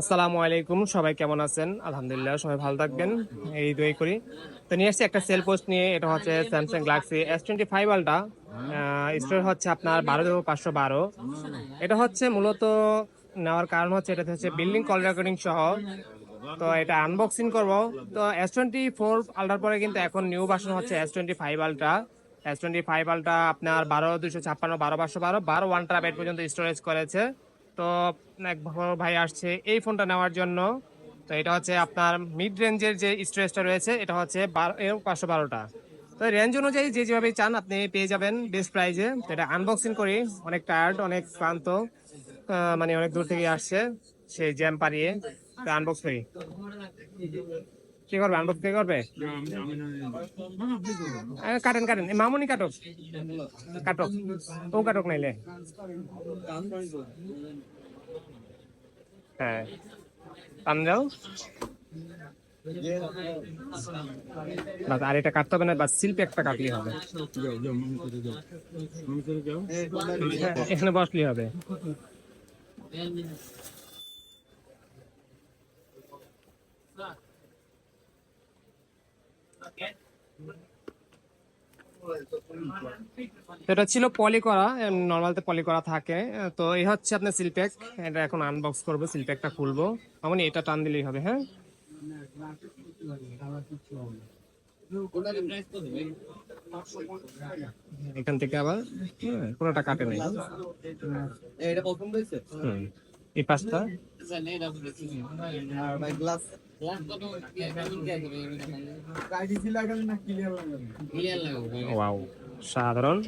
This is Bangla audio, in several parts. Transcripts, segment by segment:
আসসালামু আলাইকুম, সবাই কেমন আছেন? আলহামদুলিল্লাহ, সবাই ভালো থাকবেন। এই দোয়াই করি। তো নিয়ে আসছি একটা সেল পোস্ট নিয়ে, এটা হচ্ছে Samsung Galaxy S twenty five ultra store হচ্ছে আপনার বারো পাঁচশো বারো। এটা হচ্ছে মূলত নেওয়ার কারণ হচ্ছে এটা হচ্ছে বিল্ডিং কল রেকর্ডিং সহ। তো এটা আনবক্সিং করব। তো এস টোয়েন্টি ফোর আলটার পরে কিন্তু এখন নিউ ভার্সন হচ্ছে S twenty five ultra S twenty five ultra আপনার বারো দুশো ছাপ্পান্ন, বারো পাঁচশো বারো বারো ওয়ান ট্রাবেট পর্যন্ত স্টোরেজ করেছে। তো, এক বড় ভাই আসছে এই ফোনটা নেওয়ার জন্য। তো এটা হচ্ছে আপনার মিড রেঞ্জের যে স্টোরেজটা রয়েছে, এটা হচ্ছে বারো পাঁচশো বারোটা। তো রেঞ্জ অনুযায়ী যে যেভাবে চান, আপনি পেয়ে যাবেন বেস্ট প্রাইজে তো এটা আনবক্সিং করি, অনেক টায়ার্ড অনেক ক্লান্ত মানে অনেক দূর থেকে আসছে সেই জ্যাম পারিয়ে আনবক্স করি। কি করবে? আনবক্স কে করবে? কাটেন কাটেন। মামুনি কাটক। কাটক। ও কাটক নাইলে। হ্যাঁ। টান যাও আর এটা কাটতে হবে না, বাস শিল্পী একটা কাটলেই হবে। এখানে বসলেই হবে। এটা ছিল পলি করা নর্মালতে পলি করা থাকে। তো এই হচ্ছে আপনার সিলপ্যাক এটা এখন আনবক্স করব সিলপ্যাকটা খুলবো। এমন এটা টান দিলেই হবে হ্যাঁ? এখান থেকে আবার হ্যাঁ, কোনোটা কাটে নাই। এটা পছন্দ হয়েছে। এই পাঁচটা ওয়াও সাধারণ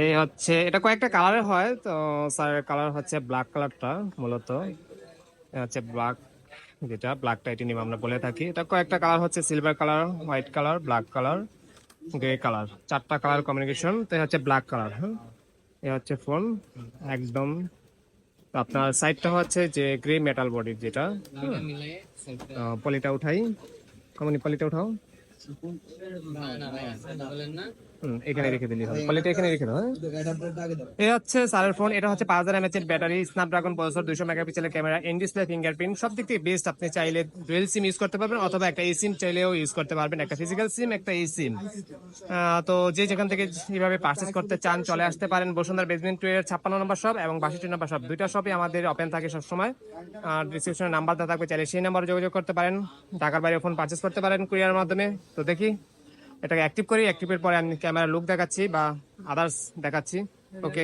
এই হচ্ছে এটা কয়েকটা কালারের হয় তো স্যার কালার হচ্ছে ব্ল্যাক কালারটা মূলত। হচ্ছে ব্ল্যাক যেটা ব্ল্যাক টাইটেনিয়াম আমরা বলে থাকি। এটা কয়েকটা কালার হচ্ছে silver colour white colour black colour grey colour চারটা কালার কমিউনিকেশন তো হচ্ছে ব্ল্যাক কালার হ্যাঁ? এ হচ্ছে ফোন একদম আপনার সাইডটা হচ্ছে যে গ্রে মেটাল বডির যেটা। পলিটা উঠাই কমনি পলিটা উঠাও হ্যাঁ। ব্যাটারি দুশো মেগাপিক্সেলের ক্যামেরা সব থেকে বেস্ট আপনি চাইলে একটা সিম একটা সিম তো যে যেখান থেকে করতে চান, চলে আসতে পারেন বসুন্ধরা বেসমেন্ট ছাপ্পান্ন নম্বর শপ এবং বাষট্টি নম্বর শপ দুইটা শপই আমাদের ওপেন থাকে সবসময়। আর ডিসক্রিপশনে নাম্বার দেওয়া থাকবে, চাইলে সেই নাম্বারে যোগাযোগ করতে পারেন। ঢাকার বাইরে ফোন পার্চেস করতে পারেন কুরিয়ার মাধ্যমে। তো দেখি, এটাকে অ্যাক্টিভ করি অ্যাক্টিভের পরে আমি ক্যামেরা লুক দেখাচ্ছি বা আদার্স দেখাচ্ছি। ওকে